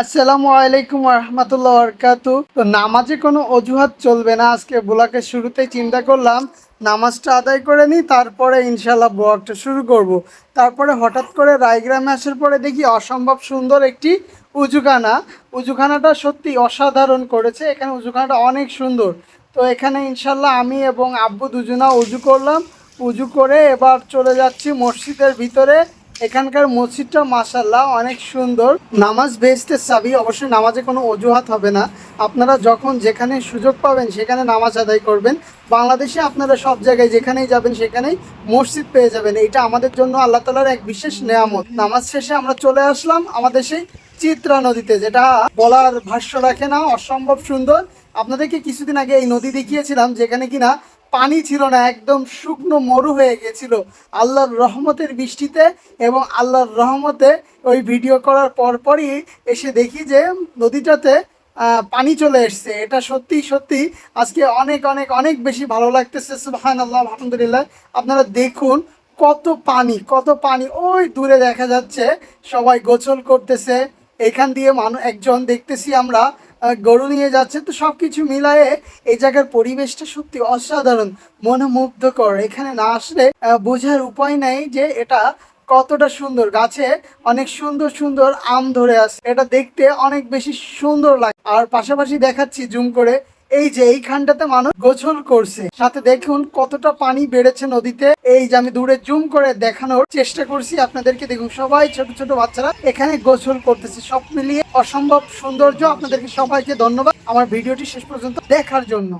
আসসালামু আলাইকুম রহমতুল্লাহ বরকাতু তো নামাজে কোনো অজুহাত চলবে না। আজকে ব্লকে শুরুতেই চিন্তা করলাম, নামাজটা আদায় করে নিই, তারপরে ইনশাল্লাহ ব্লগটা শুরু করব। তারপরে হঠাৎ করে রায়গ্রামে আসার পরে দেখি অসম্ভব সুন্দর একটি উজুখানা। উজুখানাটা সত্যি অসাধারণ করেছে। এখানে উজুখানাটা অনেক সুন্দর। তো এখানে ইনশাল্লাহ আমি এবং আব্বু দুজনা উজু করলাম। উজু করে এবার চলে যাচ্ছি মসজিদের ভিতরে। এখানকার মসজিদটা মাসাল্লাহ অনেক সুন্দর। নামাজ বেহেস্তের চাবি, অবশ্যই নামাজে কোনো অজুহাত হবে না। আপনারা যখন যেখানে সুযোগ পাবেন, সেখানে নামাজ আদায় করবেন। বাংলাদেশে আপনারা সব জায়গায় যেখানেই যাবেন, সেখানেই মসজিদ পেয়ে যাবেন। এটা আমাদের জন্য আল্লাহ তালার এক বিশেষ নেয়ামত। নামাজ শেষে আমরা চলে আসলাম আমাদের সেই চিত্রা নদীতে, যেটা বলার ভাষ্য রাখে না, অসম্ভব সুন্দর। আপনাদেরকে কিছুদিন আগে এই নদী দেখিয়েছিলাম, যেখানে কিনা পানি ছিল না, একদম শুকনো মরু হয়ে গেছিল। আল্লাহর রহমতের বৃষ্টিতে এবং আল্লাহর রহমতে ওই ভিডিও করার পরপরই এসে দেখি যে নদীটাতে পানি চলে এসছে। এটা সত্যি সত্যি আজকে অনেক অনেক অনেক বেশি ভালো লাগতেছে। সুবাহান আল্লাহ আলহামদুলিল্লাহ। আপনারা দেখুন কত পানি কত পানি। ওই দূরে দেখা যাচ্ছে সবাই গোসল করতেছে। এখান দিয়ে মানুষ একজন দেখতেছি আমরা গরু নিয়ে যাচ্ছে। তো সব কিছু মিলায়ে এই জায়গার পরিবেশটা সত্যি অসাধারণ, মনোমুগ্ধকর। এখানে না আসলে বোঝার উপায় নাই যে এটা কতটা সুন্দর। গাছে অনেক সুন্দর সুন্দর আম ধরে আছে। এটা দেখতে অনেক বেশি সুন্দর লাগে। আর পাশাপাশি দেখাচ্ছি, জুম করে এই যে এইখানটাতে মানুষ গোসল করছে। সাথে দেখুন কতটা পানি বেড়েছে নদীতে। এই যে আমি দূরে জুম করে দেখানোর চেষ্টা করছি আপনাদেরকে। দেখুন সবাই, ছোট ছোট বাচ্চারা এখানে গোসল করতেছে। সব মিলিয়ে অসম্ভব সৌন্দর্য আপনাদেরকে সবাইকে ধন্যবাদ। আমার ভিডিওটি শেষ পর্যন্ত দেখার জন্য।